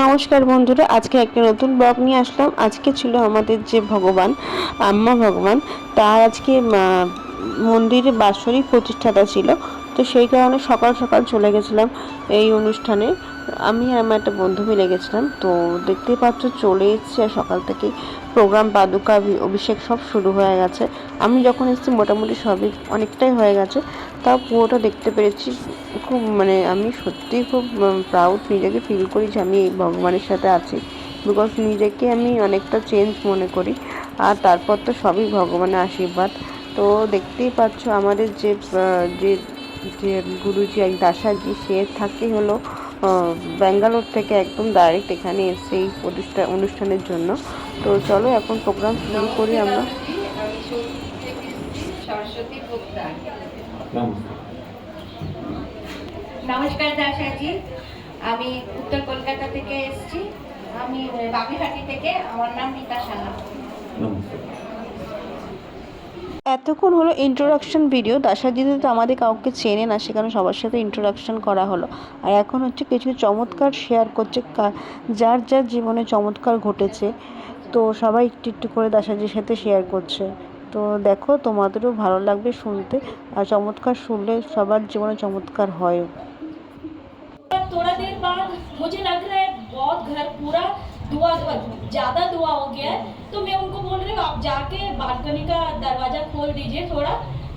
নমস্কার বন্ধুরা, আজকে একটা নতুন ব্লগ নিয়ে আসলাম। আজকে ছিল আমাদের যে ভগবান, আম্মা ভগবান, তার আজকে মন্দিরে বাৎসরিক প্রতিষ্ঠাতা ছিল। তো সেই কারণে সকাল সকাল চলে গেছিলাম এই অনুষ্ঠানে। আমি আর আমার একটা বন্ধু মিলে গেছিলাম, তো দেখতেই পাচ্ছ চলে এসেছি আর সকাল থেকে প্রোগ্রাম পাদুকা অভিষেক সব শুরু হয়ে গেছে। আমি যখন এসেছি মোটামুটি সবই অনেকটাই হয়ে গেছে, তাও পুরোটা দেখতে পেরেছি। খুব মানে আমি সত্যিই খুব প্রাউড নিজেকে ফিল করি যে আমি এই ভগবানের সাথে আছি। বিকজ নিজেকে আমি অনেকটা চেঞ্জ মনে করি, আর তারপর তো সবই ভগবানের আশীর্বাদ। তো দেখতেই পাচ্ছ আমাদের যে যে যে গুরুজি এক দাসাজি, সে থাকে হলো ব্যাঙ্গালোর থেকে একদম ডাইরেক্ট এখানে এসে এই প্রতিষ্ঠা অনুষ্ঠানের জন্য। তো চলো এখন প্রোগ্রাম শুরু করি আমরা। নমস্কার নমস্কার দাসাজি আমি উত্তর কলকাতা থেকে এসেছি। আমি বাগুইহাটি থেকে। আমার নাম রীতা সাহা। নমস্কার। এতক্ষণ হলো ইন্ট্রোডাকশন ভিডিও দাসাজিতে তো আমাদের কাউকে চেনে না সেখানে সবার সাথে ইন্ট্রোডাকশন করা হলো আর এখন হচ্ছে কিছু চমৎকার শেয়ার করছে কা- যার যার জীবনে চমৎকার ঘটেছে তো সবাই একটু একটু করে দাসাজির সাথে শেয়ার করছে তো দেখো তোমাদেরও ভালো লাগবে শুনতে আর চমৎকার শুনলে সবার জীবনে চমৎকার হয় थोड़ा देर बाद मुझे लग रहा है बहुत घर पूरा दुआ दुआ, ज़्यादा दुआ हो गया है तो मैं उनको बोल रही हूँ, आप जाके बालकनी का दरवाज़ा खोल दीजिए थोड़ा।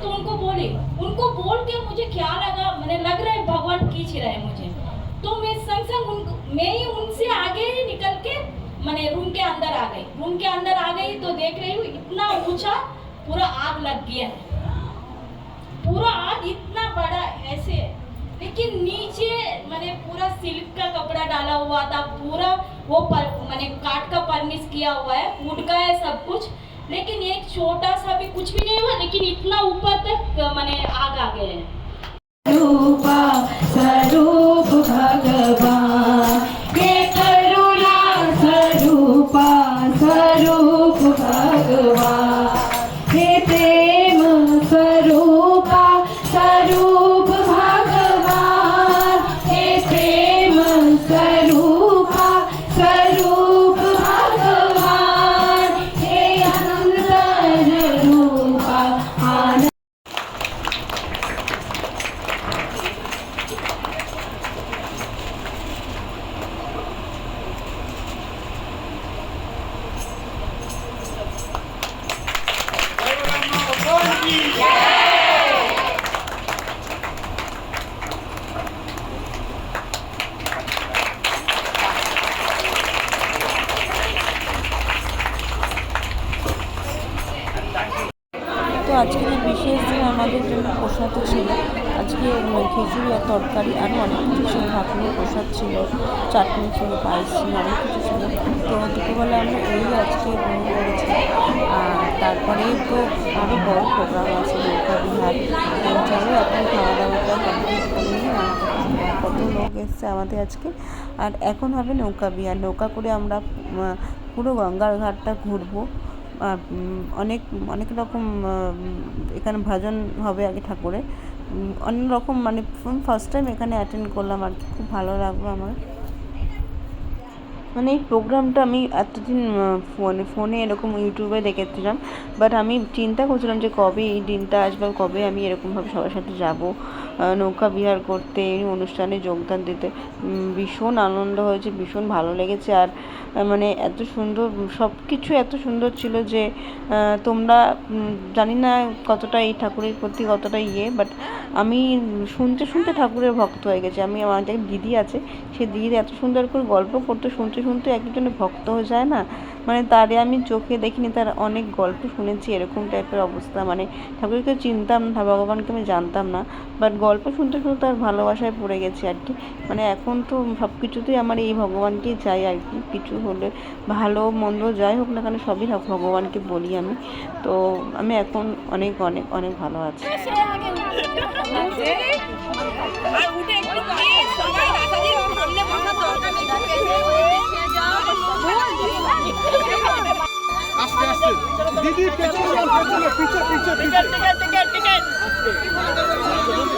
तो उनको बोली, उनको बोल के मुझे क्या लगा? मैंने लग रहा है भगवान खींच रहे हैं मुझे। तो मैं संग संग उनको मैं ही उनसे आगे ही निकल के मैंने रूम के अंदर आ गई। रूम के अंदर आ गई तो देख रही हूँ, इतना ऊँचा पूरा आग लग गया है। पूरा आग इतना बड़ा ऐसे लेकिन नीचे मैंने पूरा सिल्क का कपड़ा डाला हुआ था, पूरा वो पर, मैंने काट का परमिश किया हुआ है फूट का है, सब कुछ। लेकिन एक छोटा सा भी कुछ भी नहीं हुआ, लेकिन इतना ऊपर तक मैंने आग आ गए हैं। रूपा स्वरूप भगवान। জন্য প্রসাদও ছিল। আজকে উম খিচুড়ি আর তরকারি আরও অনেক কিছু ছিল ঠাকুরের প্রসাদ ছিল, চাটনি ছিল, পায়েস ছিল, অনেক কিছু ছিল। তো দুপুরবেলা আমরা এই আজকে গ্রহণ করেছি। আর তারপরে তো আরও বড় প্রোগ্রাম আছে নৌকা বিহার। চলো, এখন খাওয়া দাওয়াটা কমপ্লিট করে কত লোক এসছে আমাদের আজকে। আর এখন হবে নৌকা বিহার। নৌকা করে আমরা পুরো গঙ্গার ঘাটটা ঘুরবো। অনেক অনেক রকম এখানে ভজন হবে আগে ঠাকুরের। অনেক রকম মানে ফার্স্ট টাইম এখানে অ্যাটেন্ড করলাম আর খুব ভালো লাগল আমার। মানে এই প্রোগ্রামটা আমি এতদিন ফোনে ফোনে এরকম ইউটিউবে দেখেছিলাম বাট আমি চিন্তা করছিলাম যে কবে এই দিনটা আসবে, কবে আমি এরকমভাবে সবার সাথে যাব। নৌকা বিহার করতে, এই অনুষ্ঠানে যোগদান দিতে। ভীষণ আনন্দ হয়েছে, ভীষণ ভালো লেগেছে। আর মানে এত সুন্দর সব কিছু এত সুন্দর ছিল যে তোমরা জানি না কতটা এই ঠাকুরের প্রতি কতটা ইয়ে বাট আমি শুনতে শুনতে ঠাকুরের ভক্ত হয়ে গেছি। আমি, আমার যে দিদি আছে, সে দিদি এত সুন্দর করে গল্প করতে, শুনতে শুনতে একজনের ভক্ত হয়ে যায় না? মানে তারে আমি চোখে দেখিনি, তার অনেক গল্প শুনেছি, এরকম টাইপের অবস্থা। মানে ঠাকুরকে চিনতাম না, ভগবানকে আমি জানতাম না বাট গল্প শুনতে শুনতে তার ভালোবাসায় পড়ে গেছি আর কি। মানে এখন তো সব কিছুতেই আমার এই ভগবানকেই চাই আর কি। কিছু হলে ভালো মন্দ যাই হোক না কেন সবই ভগবানকে বলি আমি। তো আমি এখন অনেক অনেক অনেক ভালো আছি। আস্তে আস্তে। দিদি পেছনে পেছনে পিছে পিছে পিছে ও দিদি ঠিক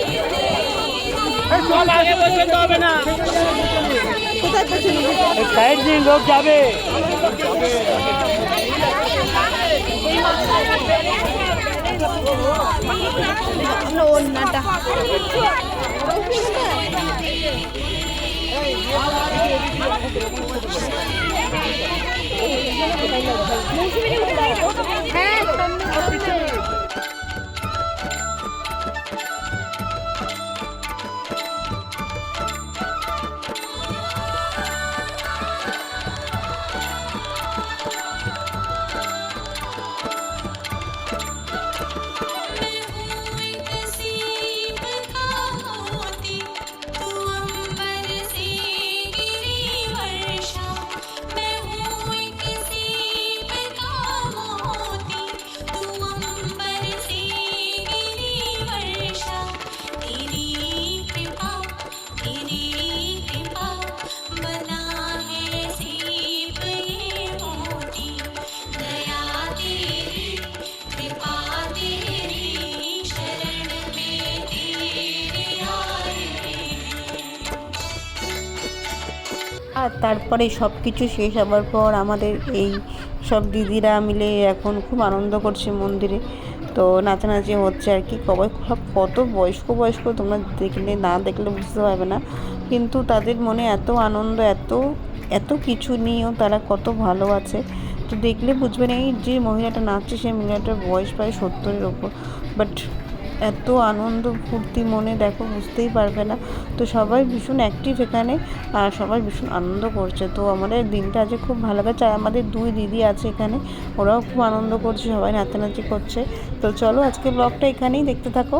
সাইড দিন লোক যাবে तेरी আর তারপরে সব কিছু শেষ হবার পর আমাদের এই সব দিদিরা মিলে এখন খুব আনন্দ করছে মন্দিরে। তো নাচানাচি হচ্ছে আর কি। কবাই সব কত বয়স্ক বয়স্ক তোমরা দেখলে না দেখলে বুঝতে পারবে না। কিন্তু তাদের মনে এত আনন্দ, এত এত কিছু নিয়েও তারা কত ভালো আছে। তো দেখলে বুঝবে না, এই যে মহিলাটা নাচছে সেই মহিলাটার বয়স প্রায় সত্তরের ওপর। বাট এত আনন্দ ফুর্তি মনে, দেখো বুঝতেই পারবে না। তো সবাই ভীষণ অ্যাক্টিভ এখানে, আর সবাই ভীষণ আনন্দ করছে। তো আমাদের দিনটা আজকে খুব ভালো গেছে আর আমাদের দুই দিদি আছে এখানে, ওরাও খুব আনন্দ করছে, সবাই নাচানাচি করছে। তো চলো আজকে ব্লগটা এখানেই দেখতে থাকো।